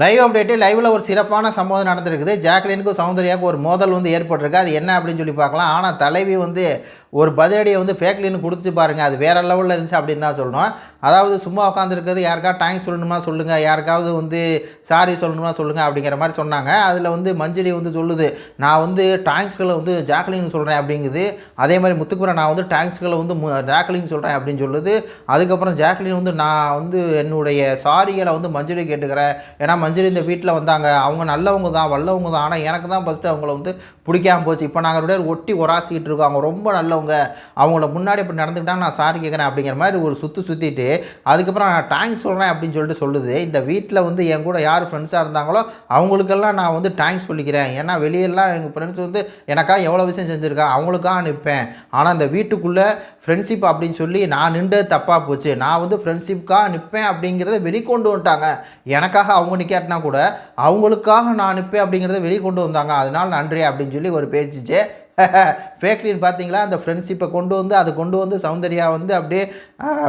Live update லைவில் ஒரு சிறப்பான சம்பவம் நடந்திருக்குது. ஜாக்லினுக்கும் சௌந்தர்யாவுக்கும் ஒரு மோதல் வந்து ஏற்பட்டிருக்கு. அது என்ன அப்படின்னு சொல்லி பார்க்கலாம். ஆனால் தலைவி வந்து ஒரு பதிலடியை வந்து ஃபேக்லின்னு கொடுத்து பாருங்கள் அது வேறு லெவலில் இருந்துச்சு அப்படின்னு தான் சொல்லணும். அதாவது சும்மா உட்காந்துருக்கிறது யாருக்காவது தேங்க்ஸ் சொல்லணுமா சொல்லுங்கள் யாருக்காவது வந்து சாரி சொல்லணுமா சொல்லுங்கள் அப்படிங்கிற மாதிரி சொன்னாங்க. அதில் வந்து மஞ்சரி வந்து சொல்லுது நான் வந்து தேங்க்ஸ்களை வந்து ஜாக்லின் சொல்கிறேன் அப்படிங்குது. அதே மாதிரி முத்துக்குமரன் நான் வந்து டேங்க்ஸ்களை வந்து மு- ஜாக்லின் சொல்கிறேன் அப்படின்னு சொல்லுது. அதுக்கப்புறம் ஜாக்லின் வந்து நான் வந்து என்னுடைய சாரிகளை வந்து மஞ்சரி கேட்டுக்கிறேன். ஏன்னா மஞ்சரி இந்த வீட்டில் வந்தாங்க அவங்க நல்லவங்க தான் வல்லவங்க தான். ஆனால் எனக்கு தான் ஃபஸ்ட்டு அவங்கள வந்து பிடிக்காம போச்சு. இப்போ நாங்கள் ஒட்டி உராசிக்கிட்டு இருக்கோம். அவங்க ரொம்ப நல்லவங்க. அவங்க அவங்கள முன்னாடி இப்படி நடந்துக்கிட்டாங்க நான் சாரி கேட்குறேன் அப்படிங்கிற மாதிரி ஒரு சுற்று சுற்றிட்டு அதுக்கப்புறம் நான் தேங்க்ஸ் சொல்கிறேன் அப்படின்னு சொல்லிட்டு சொல்லுது. இந்த வீட்டில் வந்து என் கூட யார் ஃப்ரெண்ட்ஸாக இருந்தாங்களோ அவங்களுக்கெல்லாம் நான் வந்து தேங்க்ஸ் சொல்லிக்கிறேன். ஏன்னா வெளியெல்லாம் எங்கள் ஃப்ரெண்ட்ஸ் வந்து எனக்காக எவ்வளோ விஷயம் செஞ்சுருக்கா அவங்களுக்காக நிற்பேன் ஆனால் இந்த வீட்டுக்குள்ளே ஃப்ரெண்ட்ஷிப் அப்படின்னு சொல்லி நான் நின்று தப்பாக போச்சு. நான் வந்து ஃப்ரெண்ட்ஷிப்காக நிற்பேன் அப்படிங்கிறத வெளிக்கொண்டு வந்துட்டாங்க. எனக்காக அவங்க நிற்காட்டினா கூட அவங்களுக்காக நான் நிற்பேன் அப்படிங்கிறத வெளிக்கொண்டு வந்தாங்க. அதனால் நன்றி அப்படின்னு சொல்லி ஒரு பேச்சுச்சு ஃபேக்லின் பார்த்தீங்களா? அந்த ஃப்ரெண்ட்ஷிப்பை கொண்டு வந்து அதை கொண்டு வந்து சௌந்தர்யா வந்து அப்படியே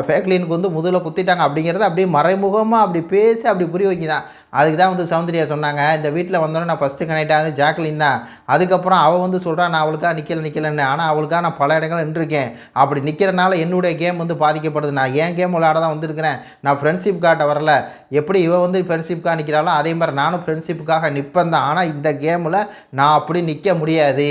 ஃபேக்லினுக்கு வந்து முதல்ல குத்திட்டாங்க அப்படிங்கிறத அப்படியே மறைமுகமாக அப்படி பேசி அப்படி புரிய வைக்கிதான். அதுக்கு தான் வந்து சௌந்தர்யா சொன்னாங்க இந்த வீட்டில் வந்தோடனே நான் ஃபஸ்ட்டு கனெக்ட் ஆகுது ஜாக்லின் தான். அதுக்கப்புறம் அவள் வந்து சொல்கிறா நான் அவளுக்காக நிற்கல நிற்கலன்னு ஆனால் அவளுக்காக நான் பல இடங்கள் நின்றுருக்கேன். அப்படி நிற்கிறனால என்னுடைய கேம் வந்து பாதிக்கப்படுது. நான் ஏன் கேம் விளையாட தான் வந்திருக்கிறேன்? நான் ஃப்ரெண்ட்ஷிப் காட்ட வரல. எப்படி இவன் வந்து ஃப்ரெண்ட்ஷிப்புக்காக நிற்கிறாளோ அதே மாதிரி நானும் ஃப்ரெண்ட்ஷிப்புக்காக நிற்பேன் தான். ஆனால் இந்த கேமில் நான் அப்படி நிற்க முடியாது.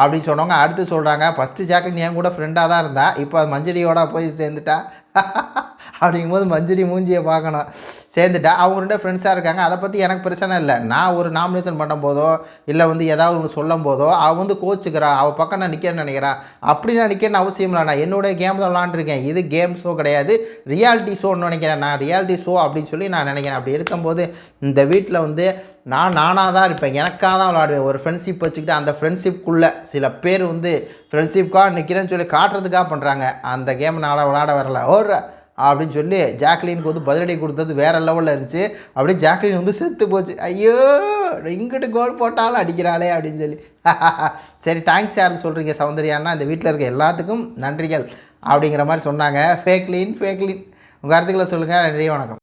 அப்படின்னு சொன்னவங்க அடுத்து சொல்கிறாங்க ஃபஸ்ட்டு ஜாக்லின் என் கூட ஃப்ரெண்டாக தான் இருந்தா இப்போ மஞ்சரியோட போய் சேர்ந்துட்டா அப்படிங்கும்போது மஞ்சரி மூஞ்சியை பார்க்கணும். சேர்ந்துட்டா அவங்க ரெண்டு ஃப்ரெண்ட்ஸாக இருக்காங்க. அதை பற்றி எனக்கு பிரச்சனை இல்லை. நான் ஒரு நாமினேஷன் பண்ணும் போதோ இல்லை வந்து ஏதாவது ஒன்று சொல்லும் போதோ அவள் வந்து கோச்சுக்கிறா. அவள் பக்கம் நான் நிற்கிறேன்னு நினைக்கிறா. அப்படி நான் நிற்கணும்னு அவசியம் இல்லை. நான் என்னுடைய கேம் தான் விளாண்டுருக்கேன். இது கேம் ஷோ கிடையாது. ரியாலிட்டி ஷோன்னு நினைக்கிறேன். நான் ரியாலிட்டி ஷோ அப்படின்னு சொல்லி நான் நினைக்கிறேன். அப்படி இருக்கும்போது இந்த வீட்டில் வந்து நான் நானாக தான் இருப்பேன். எனக்காக தான் விளாடுவேன் ஒரு ஃப்ரெண்ட்ஷிப் வச்சுக்கிட்டு அந்த ஃப்ரெண்ட்ஷிப்புக்குள்ளே சில பேர் வந்து ஃப்ரெண்ட்ஷிப்காக நிற்கிறேன்னு சொல்லி காட்டுறதுக்காக பண்ணுறாங்க அந்த கேம் நான் விளாட வரல. ஓடுற! அப்படின்னு சொல்லி ஜாக்லினுக்கு வந்து பதிலடி கொடுத்தது வேறு லெவலில் இருந்துச்சு. அப்படியே ஜாக்லின் வந்து செத்து போச்சு. ஐயோ! இங்கிட்டு கோல் போட்டாலும் அடிக்கிறாளே அப்படின்னு சொல்லி. சரி தேங்க்ஸ் யாருன்னு சொல்கிறீங்க சௌந்தர்யான்னா இந்த வீட்டில் இருக்க எல்லாத்துக்கும் நன்றிகள் அப்படிங்கிற மாதிரி சொன்னாங்க. ஃபேக்லின் ஃபேக்லின் உங்கள் கருத்துக்களை சொல்லுங்கள் நன்றி வணக்கம்.